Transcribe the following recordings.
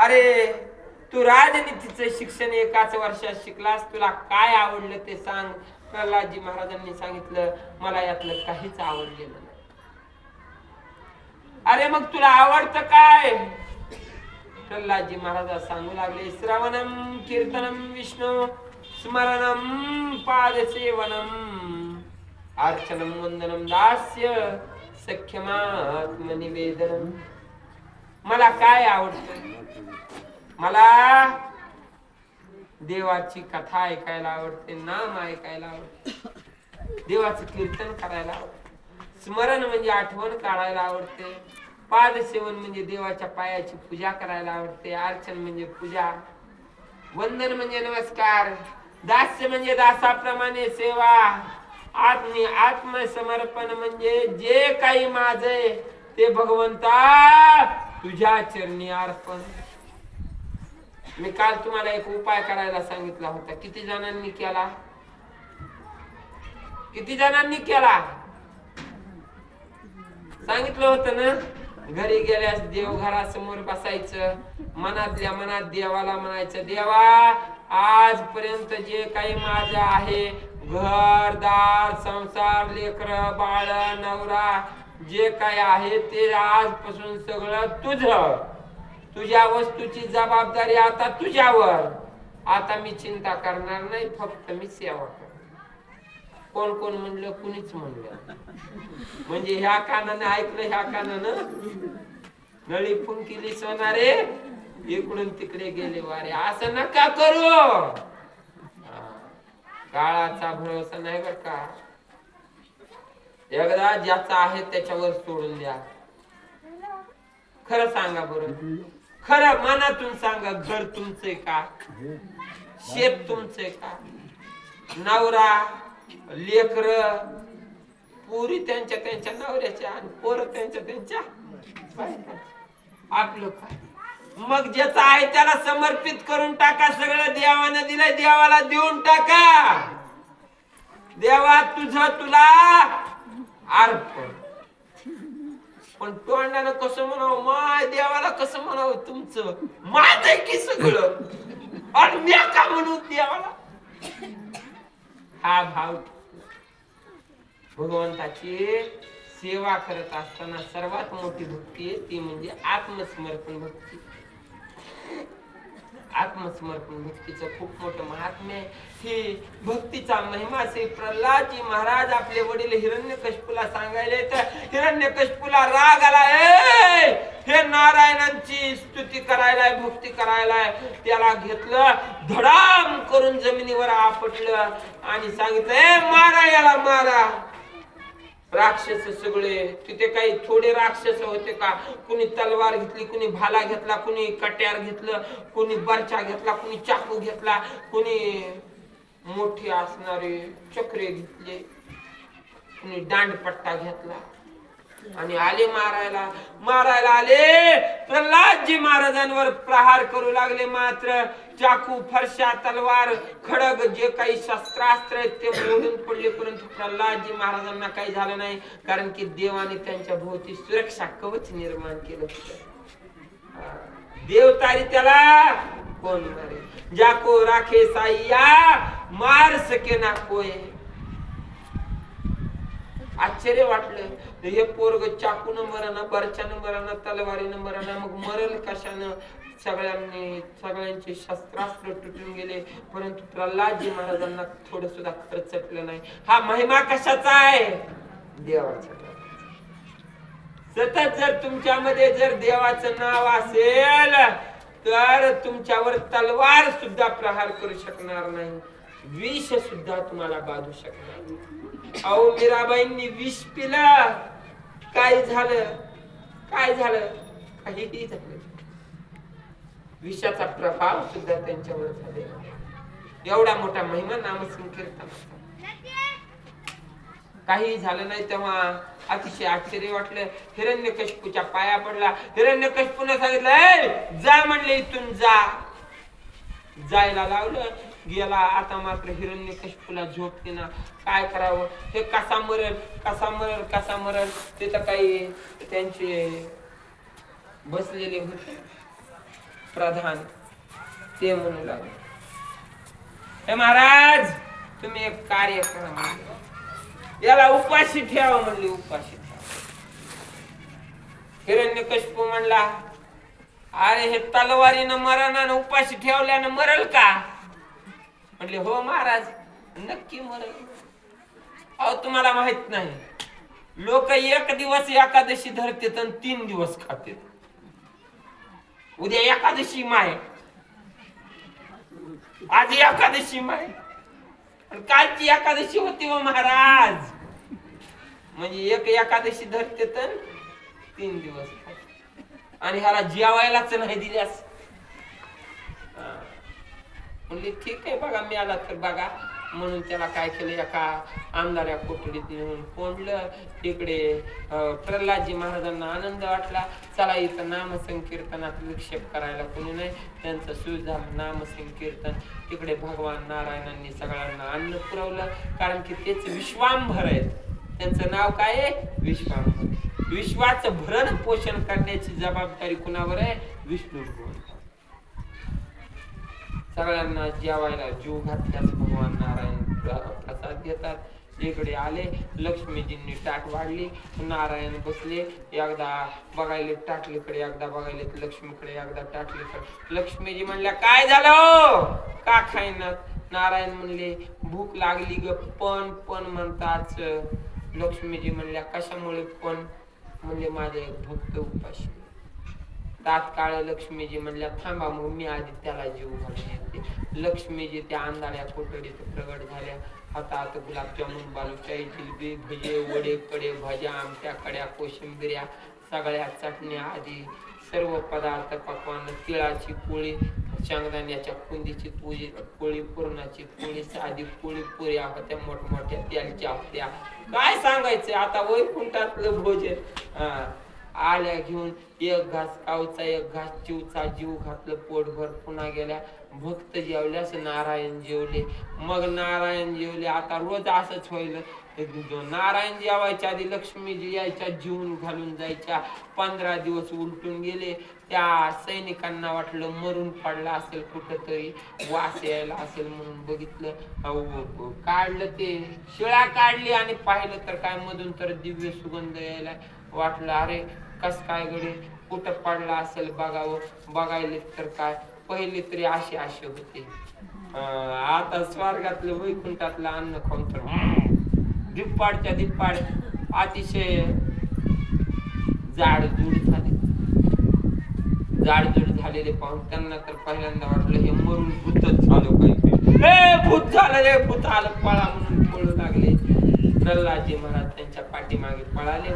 अरे तू राजनीतीचं शिक्षण एकाच वर्षात शिकलास तुला काय आवडलं ते सांग. प्रल्हादजी महाराजांनी सांगितलं मला यातलं काहीच आवडलेलं नाही. अरे मग तुला आवडतं काय? प्रल्हादजी महाराज सांगू लागले श्रवणम कीर्तनम विष्णू स्मरणम पादसेवनम अर्चनम वंदनम दास्य सख्यमात्मनिवेदनम मला काय आवडत? मला देवाची कथा ऐकायला आवडते नाम ऐकायला आवडते. देवाचं कीर्तन करायला आवडते. स्मरण म्हणजे आठवण काढायला आवडते. पादसेवन म्हणजे देवाच्या पायाची पूजा करायला आवडते. अर्चन म्हणजे पूजा. वंदन म्हणजे नमस्कार. दास्य म्हणजे दासाप्रमाणे सेवा. आत्मी आत्मसमर्पण म्हणजे जे काही माझे ते भगवंता तुझ्या चरणी अर्पण. मी काल तुम्हाला एक उपाय करायला सांगितला होता. किती जणांनी केला? किती जणांनी केला? सांगितलं होतं ना? घरी गेल्यास देवघरासमोर बसायचं मनातल्या मनात देवाला म्हणायचं देवा आजपर्यंत जे काही माझं आहे घर दार संसार लेकर बाळ नवरा जे काय आहे ते आजपासून सगळं तुझं. तुझ्या वस्तूची जबाबदारी आता तुझ्यावर. आता मी चिंता करणार नाही फक्त मी सेवा करणार. कोण कोण म्हणलं कुणीच म्हणलं म्हणजे ह्या कानाने ऐकलं ह्या कानानं? नळी फुंकिली सोनारे इकडून तिकडे गेले वारे. असं नका करू. काळाचा भरोसा नाही बर का? एकदा ज्याचा आहे त्याच्यावर सोडून द्या. खरं सांगा बरं. खरं मनातून सांगा घर तुमचे का? शेत तुमचे का? नवरा लेकर पुरी त्यांच्या त्यांच्या नवऱ्याच्या आणि पोरं त्यांच्या त्यांच्या आपलं काय? मग ज्याचा आहे त्याला समर्पित करून टाका सगळं देवानं दिलंय देवाला देऊन टाका. देवा तुझ तुला अर्पण पण तोंडानं कसं म्हणावं? माय देवाला कसं म्हणावं तुमचं? माझ आहे की सगळं? आणि मी का म्हणू देवाला? हा भाव. भगवंताची सेवा करत असताना सर्वात मोठी भक्ती आहे ती म्हणजे आत्मसमर्पण भक्ती. आत्मसमर्पण भक्तीचं खूप मोठं महात्म्य आहे. ही भक्तीचा महिमा श्री प्रल्हादजी महाराज आपले वडील हिरण्यकश्यपूला सांगायले तर हिरण्यकश्यपूला राग आला हे नारायणांची स्तुती करायला भक्ती करायला त्याला घेतलं धडाम करून जमिनीवर आपटलं आणि सांगितलं "ए, मारा याला मारा. राक्षस सगळे तिथे काही थोडे राक्षस होते का? कुणी तलवार घेतली कुणी भाला घेतला कुणी कट्यार घेतलं कुणी बरचा घेतला कुणी चाकू घेतला कुणी मोठे असणारे चक्रे घेतले कुणी दांडपट्टा घेतला. आणि आले मारायला. मारायला आले. प्रल्हादजी महाराजांवर प्रहार करू लागले मात्र चाकू फरशा तलवार खडग जे काही शस्त्रास्त्र आहेत ते मोडून पडले. परंतु प्रल्हादजी महाराजांना काही झालं नाही. कारण की देवाने त्यांच्या भोवती सुरक्षा कवच निर्माण केलं होत. देव तारी त्याला कोण मारे जाको राखे साईया मार सके ना कोय आश्चर्य वाटलं. हे पोरग चाकून मराना बरच्यानं मराना तलवारीनं मराना मग मरल कशानं? सगळ्यांनी सगळ्यांचे शस्त्रास्त्र तुटून गेले. परंतु प्रल्हादजी महाराजांना थोडं सुद्धा खर्चटलं नाही. हा महिमा कशाचा आहे? देवाचा. सतत जर तुमच्यामध्ये जर देवाचं नाव असेल तर तुमच्यावर तलवार सुद्धा प्रहार करू शकणार नाही. विष सुद्धा तुम्हाला बाधू शकणार अहो मीराबाईंनी विष पिला. काय झालं? काय झालं? काहीही झालं विषाचा प्रभाव सुद्धा त्यांच्यावर झाले एवढा मोठा महिमा नामसंकीर्तन काही झालं नाही तेव्हा. अतिशय आश्चर्य वाटलं. हिरण्यकश्यपूच्या पाया पडला. हिरण्यकश्यपूने सांगितलं जा म्हणले इथून जा. जायला लावलं. गेला आता मात्र हिरण्यकश्यपूला झोप ना काय करावं? हे कसा मरल? कसा मरल? कसा मरल? तिथं काही त्यांचे बसलेले होते. प्रधान ते म्हणू लागले. हे महाराज तुम्ही एक कार्य करा म्हणले. याला उपाशी ठेवा म्हणले उपाशी ठेवा. हिरण्य कशपू म्हणला अरे हे तलवारीनं मरण उपाशी ठेवल्यानं मरल का? म्हणले हो महाराज नक्की मरल अहो तुम्हाला माहीत नाही लोक एक दिवस एकादशी धरतात आणि तीन दिवस खातेत. उद्या एकादशी माय. आज एकादशी माय. कालची एकादशी होती व महाराज. म्हणजे एक एकादशी धरते तर तीन दिवस आणि ह्याला जेवायलाच नाही दिल्यास. हा. म्हणले ठीक आहे बघा मी आला तर बघा. म्हणून त्याला काय केलं एका आमदाऱ्या कोठडीत नेऊन कोंडलं तिकडे प्रल्हादजी महाराजांना आनंद वाटला. चला इथं नामसंकीर्तनात विक्षेप करायला कोणी नाही. त्यांचं सुरू झालं नामसंकीर्तन. तिकडे भगवान नारायणांनी सगळ्यांना अन्न पुरवलं. कारण की तेच विश्वांभर आहेत. त्यांचं नाव काय आहे? विश्वांभर. विश्वाचं भरण पोषण करण्याची जबाबदारी कुणावर आहे? विष्णू सगळ्यांना जेवायला जीव घातल्यास भगवान नारायण प्रसाद घेतात. इकडे आले लक्ष्मीजींनी टाट वाढली नारायण बसले एकदा बघायले टाटलीकडे एकदा बघायले लक्ष्मीकडे एकदा टाटलीकडे लक्ष्मीजी म्हणल्या काय झालं हो? का खाईना नारायण म्हणले भूक लागली ग पण पण म्हणताच. लक्ष्मीजी म्हणल्या कशामुळे पण? म्हणले माझे एक भक्त उपाशी. तात्काळ लक्ष्मीजी म्हणल्या थांबा मग मी आधी त्याला जीव घालून येते. लक्ष्मीजी त्या अंधाऱ्या कोठडीत प्रगट झाल्या. हातात गुलाबजामुन बालुशाही जिलबी भजे वडे कडे भज्या आमट्या कड्या कोशिंबिऱ्या सगळ्या चटण्या आधी सर्व पदार्थ पकवान तिळाची पोळी शेंगदाण्याच्या कुंदीची पोळी पोळी पुरणाची पोळी साधी पोळी पुऱ्या होत्या मोठमोठ्या तेलच्या होत्या काय सांगायचं? आता वैकुंठातलं भोजन. हा. आल्या घेऊन एक घास कावचा एक घास चिवचा जीव घातलं पोटभर पुन्हा गेल्या. भक्त जेवल्यास नारायण जेवले. मग नारायण जेवले. आता रोज असंच व्हायलं. नारायण जेवायच्या आधी लक्ष्मीजी यायच्या जीवन घालून जायच्या. पंधरा दिवस उलटून गेले. त्या सैनिकांना वाटलं मरून पडला असेल कुठंतरी वास यायला असेल म्हणून बघितलं. काढलं ते. शिळा काढली आणि पाहिलं तर काय मधून तर दिव्य सुगंध यायला. वाटलं अरे कस काय गडे? कुठं पडला असेल बघावं? बघायले तर काय? पहिले तरी असे असे होते. आता स्वर्गातलं वैकुंठातलं अन्न खाऊन तर दिप्पाडच्या दिप्पाड अतिशय जाडजूड झाले. जाडजूड झालेले पाहून त्यांना तर पहिल्यांदा वाटलं हे मरून भूतच झालं काही भूत झालं रे भूत आलं पळा म्हणून पळू लागले. प्रल्हादजी महाराज त्यांच्या पाठीमागे पळाले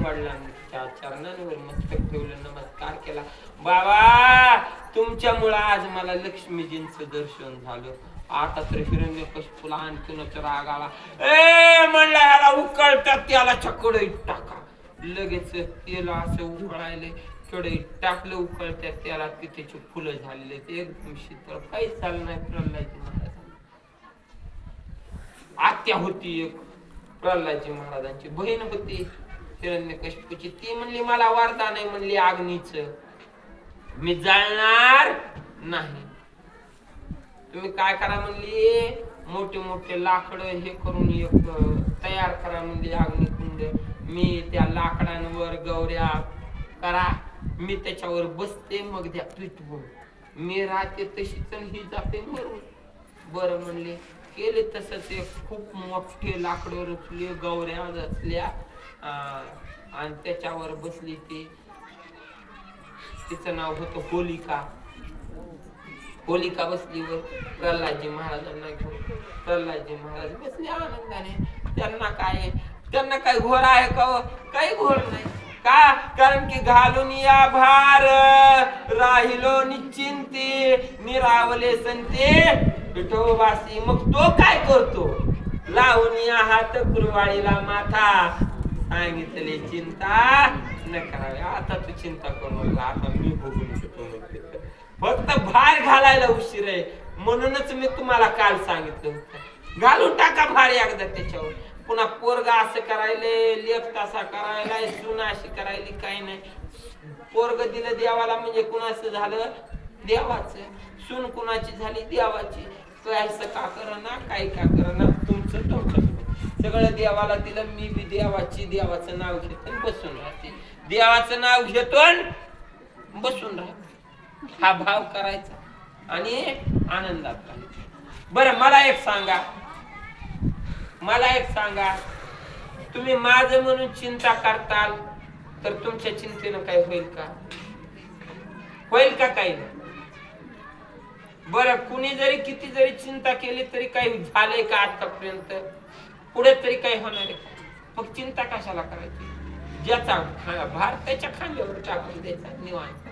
वडिलांच्या चरणांवर मस्तक ठेवलं नमस्कार केला. बाबा तुमच्यामुळं आज मला लक्ष्मीजींचं दर्शन झालं. आता तर हिरण्य कशपुला आणखी राग आला. ए म्हणला ह्याला उकळतात त्याला चकडईत टाका. लगेच तेल असं उकळायले कडईत टाकलं उकळत्या त्याला तिथेची फुलं झालेले ते एकदम शीतळ. काहीच झालं नाही प्रल्हादजी महाराज. आत्या होती एक प्रल्हादजी महाराजांची बहीण होती. हिरण्यकशिपूची ती म्हणली मला वारदा नाही म्हणली अग्नीच मी जाळणार नाही. तुम्ही काय करा म्हणली मोठे मोठे लाकड हे करून एक तयार करा म्हणली अग्निकुंड मी त्या लाकडांवर गौऱ्या करा मी त्याच्यावर बसते मग द्या पीठ मी राहते तशीच ही जाते मरून. बरं म्हणले केले तसं ते खूप मोठे लाकडं रचले गवऱ्या रचल्या आणि त्याच्यावर बसली ती. तिचं नाव होतं होलिका. होलिका बसलीवर प्रल्हादजी महाराजांना घेऊन प्रल्हादजी महाराज बसले आनंदाने. त्यांना काय त्यांना काय घोर आहे का हो? काही घोर नाही. का? कारण की घालून या भार. राहिलो निश्चिंती. निरावले संते विठोबासी मग तो काय करतो? लावून या हात कुरवाळीला माथा. सांगितले चिंता न करावी. आता तू चिंता करू नका आता मी बघून घेतो फक्त भार घालायला उशीर आहे. म्हणूनच मी तुम्हाला काल सांगितलं होतं. घालून टाका भार एकदा त्याच्यावर. पुन्हा पोरगा असं करायले लेख तसा करायला सुना अशी करायली काही नाही. पोरग दिलं देवाला म्हणजे कुणाचं झालं? देवाचं. सून कुणाची झाली? देवाची. असं का करना? काय का करना? तुमचं तुमचं सगळं देवाला दिलं मी बी देवाची देवाचं नाव घेतो आणि बसून राहते. देवाचं नाव घेतो आणि बसून राहते. हा भाव करायचा आणि आनंदात राहायचं बरं मला एक सांगा. मला एक सांगा. तुम्ही माझं म्हणून चिंता करताल तर तुमच्या चिंतेनं काय होईल का? होईल का काही नाही? बरं कुणी जरी किती जरी चिंता केली तरी काही झालंय का आतापर्यंत? पुढे तरी काही होणार आहे मग चिंता कशाला करायची? ज्याचा भार त्याच्या खांद्यावर टाकून द्यायचा निवांत.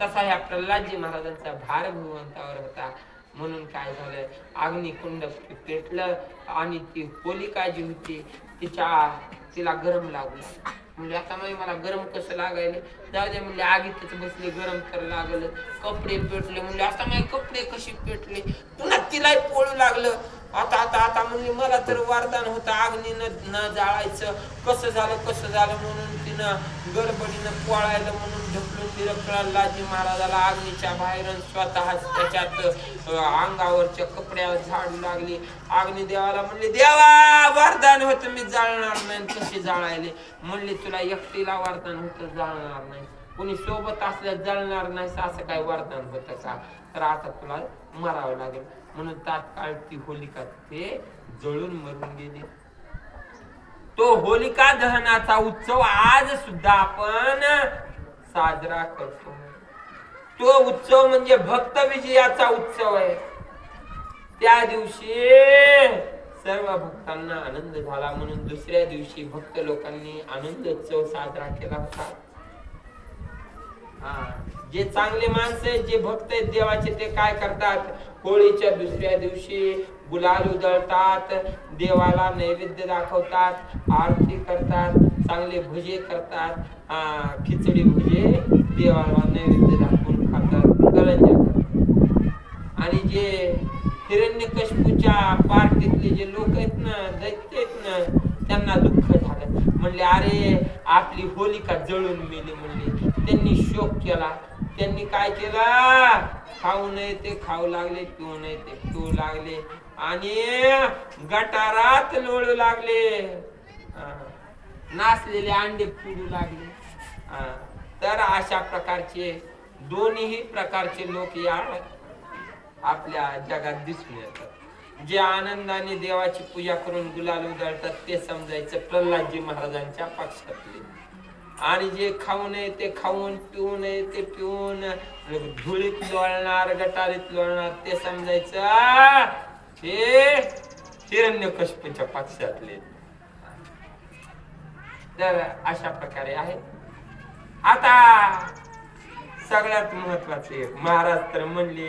तसा ह्या प्रल्हादजी महाराजांचा भार भगवंतावर होता. म्हणून काय झालं अग्निकुंड पेटलं आणि ती होलिका जी होती. तिच्या तिला गरम लागला. म्हणजे आता माही मला गरम कसं लागायले? जाऊ दे म्हणजे आगीतच बसले गरम तर लागलं. कपडे पेटले म्हणजे आता माझे कपडे कसे पेटले? पुन्हा तिलाही पोळू लागलं. आता आता आता म्हणजे मला तर वरदान होतं अग्नीनं न जाळायचं. कसं झालं कसं झालं? म्हणून तिनं गडबडीनं पोळायला म्हणून ढकलून तिनं प्रल्हादजी महाराजाला अग्नीच्या बाहेर स्वतः त्याच्यात अंगावरच्या कपड्यावर झाड लागली. अग्नी देवाला म्हणले देवा वरदान होतं मी जाळणार नाही तसे जाळायले. म्हणले तुला एकटीला वरदान होतं जाळणार नाही. कोणी सोबत असल्या जळणार नाही असं काय वरदान होतं का? तर आता तुला मरावं लागेल. म्हणून तात्काळ ती होलिका ते जळून मरून गेली. तो होलिका दहनाचा उत्सव आज सुद्धा आपण साजरा करतो. तो उत्सव म्हणजे भक्त विजयाचा उत्सव आहे. त्या दिवशी सर्व भक्तांना आनंद झाला म्हणून दुसऱ्या दिवशी भक्त लोकांनी आनंद उत्सव साजरा केला होता. हा. जे चांगले माणसं आहेत जे भक्त आहेत देवाचे ते काय करतात? होळीच्या दुसऱ्या दिवशी गुलाल उधळतात देवाला नैवेद्य दाखवतात आरती करतात चांगले भजे करतात. खिचडी भजे देवाला नैवेद्य दाखवून खातात करतात. आणि जे हिरण्यकश्यपूच्या पार्टीतले जे लोक आहेत ना दैत्य आहेत ना त्यांना दुःख झालं. म्हणले अरे आपली होलिका जळून मेली. म्हणले त्यांनी शोक केला. त्यांनी काय केला? खाऊ नये ते खाऊ लागले पिऊ नये ते पिऊ लागले. आणि गटारात लोळू लागले. नाचलेले अंडे फुडू लागले. तर अशा प्रकारचे दोन्ही प्रकारचे लोक या आपल्या जगात दिसून येतात. जे आनंदाने देवाची पूजा करून गुलाल उधळतात ते समजायचं प्रल्हादजी महाराजांच्या पक्षातले. आणि जे खाऊ नये ते खाऊन पिऊ नये ते पिऊन. धुळीत लोळणार गटारीत लोळणार ते समजायचं हे हिरण्यकश्यपूच्या पक्षातले तर अशा प्रकारे आहे. आता सगळ्यात महत्त्वाचे महाराज तर म्हणले